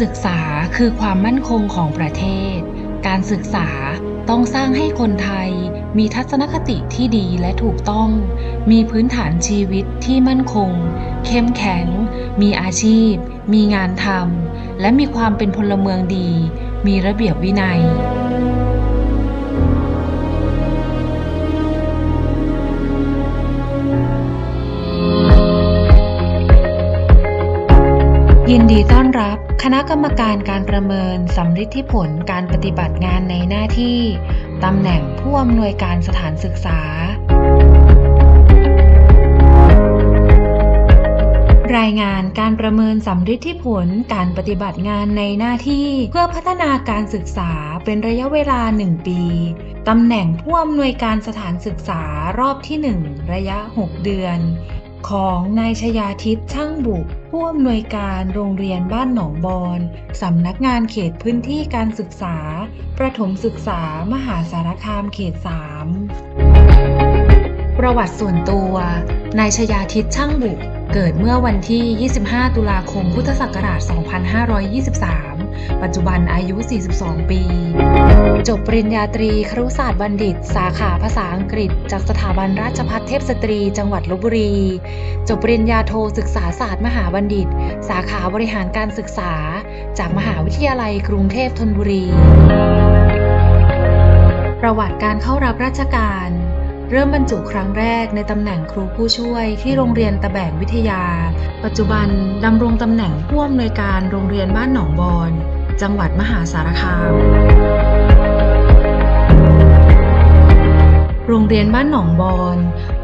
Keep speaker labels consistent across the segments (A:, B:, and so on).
A: ศึกษาคือความมั่นคงของประเทศ การศึกษาต้องสร้างให้คนไทยมีทัศนคติที่ดีและถูกต้อง มีพื้นฐานชีวิตที่มั่นคง เข้มแข็ง มีอาชีพ มีงานทำ และมีความเป็นพลเมืองดี มีระเบียบวินัย ยินดีต้อนรับ คณะกรรมการการประเมินสำฤทธิผลการปฏิบัติงานในหน้าที่ ตำแหน่งผู้อำนวยการสถานศึกษา รายงานการประเมินสำฤทธิผลการปฏิบัติงานในหน้าที่เพื่อพัฒนาการศึกษาเป็นระยะเวลา 1 ปี ตำแหน่งผู้อำนวยการสถานศึกษารอบที่ 1 ระยะ 6 เดือน ของนายชยาทิตช่างบุก ผู้อำนวยการโรงเรียนบ้านหนองบอนสำนักงานเขตพื้นที่การศึกษา ประถมศึกษามหาสารคามเขต 3 ประวัติส่วนตัว นายชยาทิตช่างบุก เกิดเมื่อวันที่ 25 ตุลาคม พุทธศักราช 2523 ปัจจุบันอายุ 42 ปี จบปริญญาตรีครุศาสตร์บัณฑิต สาขาภาษาอังกฤษ จากสถาบันราชภัฏเทพสตรี จังหวัดลบบุรี จบปริญญาโทศึกษาศาสตร์มหาบัณฑิต สาขาบริหารการศึกษา จากมหาวิทยาลัยกรุงเทพธนบุรี ประวัติการเข้ารับราชการ เริ่มบรรจุครั้งแรกในตำแหน่งครูผู้ช่วยที่โรงเรียนตะแบกวิทยา ปัจจุบันดำรงตำแหน่งผู้อำนวยการโรงเรียนบ้านหนองบอนจังหวัดมหาสารคาม โรงเรียนบ้านหนองบอน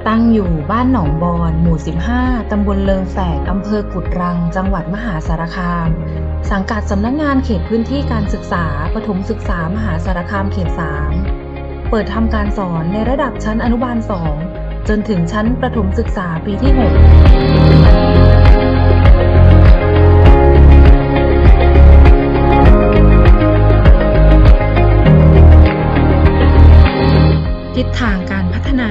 A: ตั้งอยู่บ้านหนองบอนหมู่ 15 ตำบลเลิงแฝกอำเภอกุดรัง จังหวัดมหาสารคาม สังกัดสำนักงงานเขตพื้นที่การศึกษาปฐมศึกษามหาสารคามเขต 3 เปิดทำการสอนในระดับชั้นอนุบาล 2 จนถึงชั้นประถมศึกษาปีที่ 6ทิศทางการพัฒนา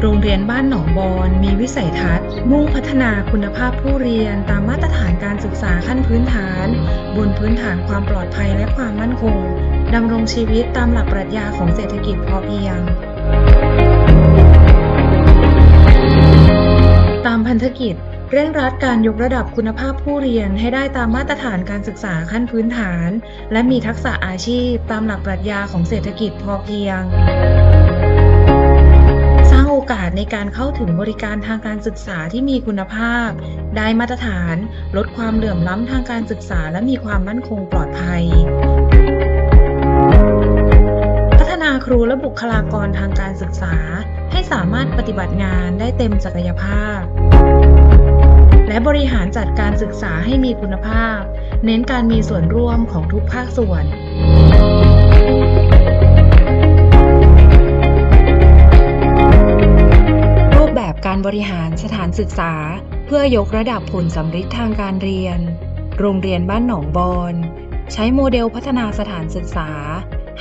A: โรงเรียนบ้านหนองบอนมีวิสัยทัศน์ มุ่งพัฒนาคุณภาพผู้เรียนตามมาตรฐานการศึกษาขั้นพื้นฐาน บนพื้นฐานความปลอดภัยและความมั่นคง ดำรงชีวิตตามหลักปรัชญาของเศรษฐกิจพอเพียง ตามพันธกิจ เร่งรัดการยกระดับคุณภาพผู้เรียนให้ได้ตามมาตรฐานการศึกษาขั้นพื้นฐาน และมีทักษะอาชีพตามหลักปรัชญาของเศรษฐกิจพอเพียงสร้างโอกาสในการเข้าถึงบริการทางการศึกษาที่มีคุณภาพ ได้มาตรฐาน ลดความเหลื่อมล้ำทางการศึกษาและมีความมั่นคงปลอดภัย นาครูและบุคลากรทางการศึกษา ให้สามารถปฏิบัติงานได้เต็มศักยภาพ และบริหารจัดการศึกษาให้มีคุณภาพ เน้นการมีส่วนร่วมของทุกภาคส่วนรูปแบบการบริหารสถานศึกษา เพื่อยกระดับผลสำฤทธิ์ทางการเรียน โรงเรียนบ้านหนองบอน ใช้โมเดลพัฒนาสถานศึกษา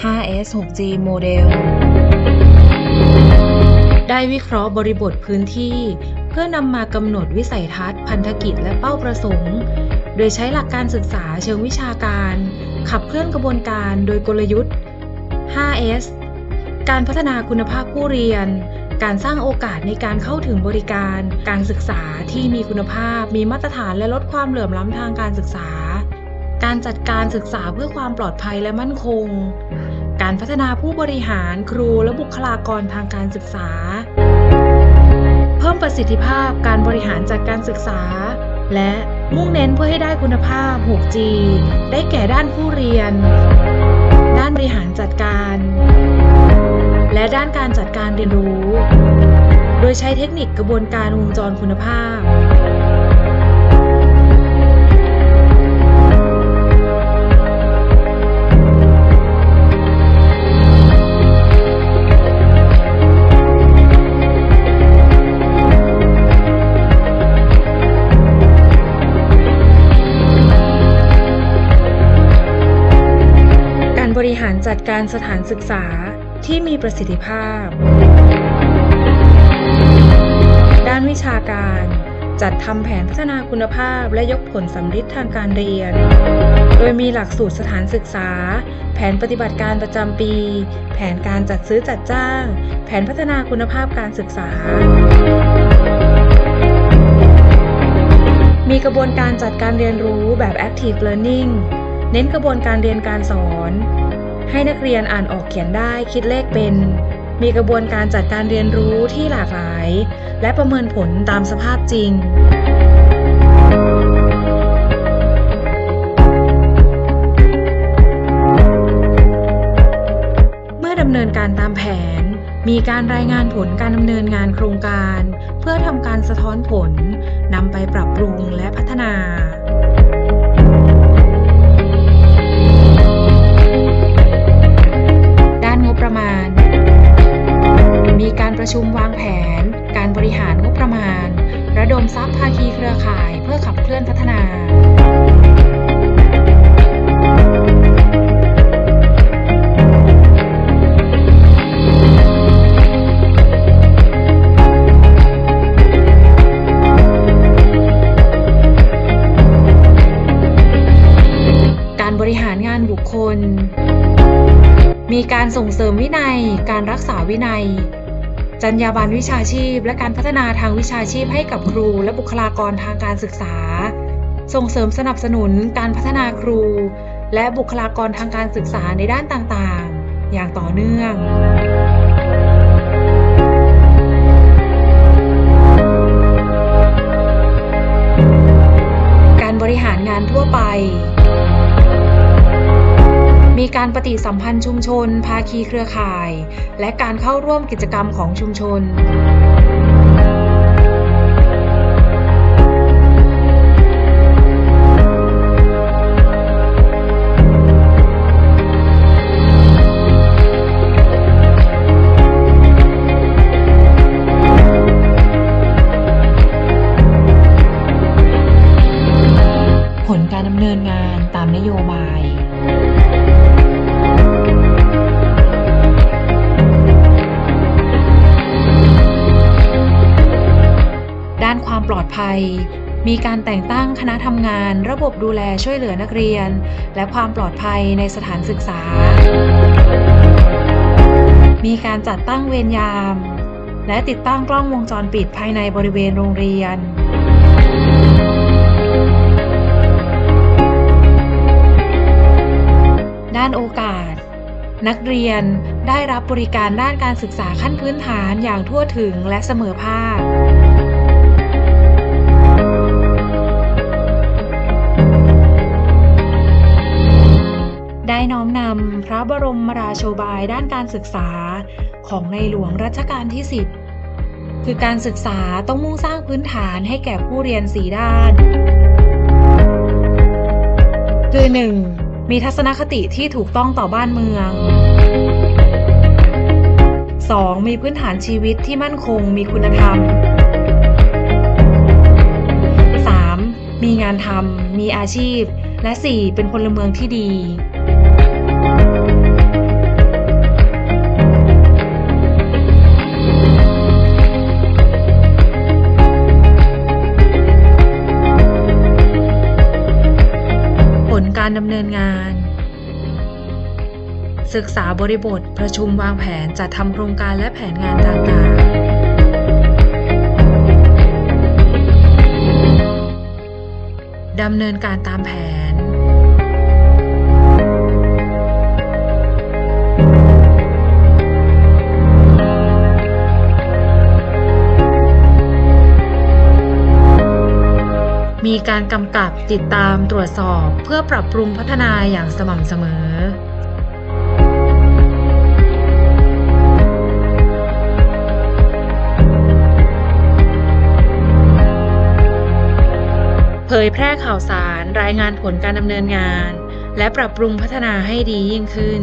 A: 5S 6G โมเดล ได้วิเคราะห์บริบทพื้นที่ เพื่อนำมากำหนดวิสัยทัศน์ พันธกิจและเป้าประสงค์ โดยใช้หลักการศึกษาเชิงวิชาการ ขับเคลื่อนกระบวนการโดยกลยุทธ์ 5S การพัฒนาคุณภาพผู้เรียน การสร้างโอกาสในการเข้าถึงบริการ การศึกษาที่มีคุณภาพ มีมาตรฐานและลดความเหลื่อมล้ำทางการศึกษา การจัดการศึกษาเพื่อความปลอดภัยและมั่นคง การพัฒนาผู้บริหารครูและบุคลากรทางการศึกษา เพิ่มประสิทธิภาพการบริหารจัดการศึกษา และมุ่งเน้นเพื่อให้ได้คุณภาพ 6G ได้แก่ด้านผู้เรียน ด้านบริหารจัดการ และด้านการจัดการเรียนรู้ โดยใช้เทคนิคกระบวนการวงจรคุณภาพ จัดการสถานศึกษาที่มีประสิทธิภาพ ด้านวิชาการ จัดทำแผนพัฒนาคุณภาพและยกผลสำฤทธิ์ทางการเรียน โดยมีหลักสูตรสถานศึกษา แผนปฏิบัติการประจำปี แผนการจัดซื้อจัดจ้าง แผนพัฒนาคุณภาพการศึกษามีกระบวนการจัดการเรียนรู้แบบ active learning เน้นกระบวนการเรียนการสอน ให้นักเรียนอ่านออกเขียนได้คิดเลขเป็น มีกระบวนการจัดการเรียนรู้ที่หลากหลาย และประเมินผลตามสภาพจริงเมื่อดำเนินการตามแผน มีการรายงานผลการดำเนินงานโครงการ เพื่อทำการสะท้อนผลนำไปปรับปรุงและพัฒนา มีการส่งเสริมวินัย การรักษาวินัย จรรยาบรรณวิชาชีพ และการพัฒนาทางวิชาชีพให้กับครู และบุคลากรทางการศึกษา ส่งเสริมสนับสนุนการพัฒนาครู และบุคลากรทางการศึกษาในด้านต่างๆ อย่างต่อเนื่องการบริหารงานทั่วไป มีการปฏิสัมพันธ์ชุมชน ภาคีเครือข่าย และการเข้าร่วมกิจกรรมของชุมชน ปลอดภัย มีการแต่งตั้งคณะทำงาน ระบบดูแลช่วยเหลือนักเรียน และความปลอดภัยในสถานศึกษา มีการจัดตั้งเวรยาม และติดตั้งกล้องวงจรปิดภายในบริเวณโรงเรียนด้านโอกาส นักเรียนได้รับบริการด้านการศึกษาขั้นพื้นฐานอย่างทั่วถึงและเสมอภาค น้อมนำพระบรมราโชบายด้านการศึกษาของในหลวงรัชกาลที่ 10 คือการศึกษาต้องมุ่งสร้างพื้นฐานให้แก่ผู้เรียน4ด้าน คือ 1. มีทัศนคติที่ถูกต้องต่อบ้านเมือง 2. มีพื้นฐานชีวิตที่มั่นคงมีคุณธรรม 3. มีงานทำมีอาชีพ และ 4. เป็นพลเมืองที่ดี การดำเนินงาน ศึกษาบริบทประชุมวางแผนจัดทำโครงการและแผนงานต่างๆดำเนินการตามแผน การกำกับติดตามตรวจสอบเพื่อปรับปรุงพัฒนาอย่างสม่ำเสมอเผยแพร่ข่าวสารรายงานผลการดำเนินงาน และปรับปรุงพัฒนาให้ดียิ่งขึ้น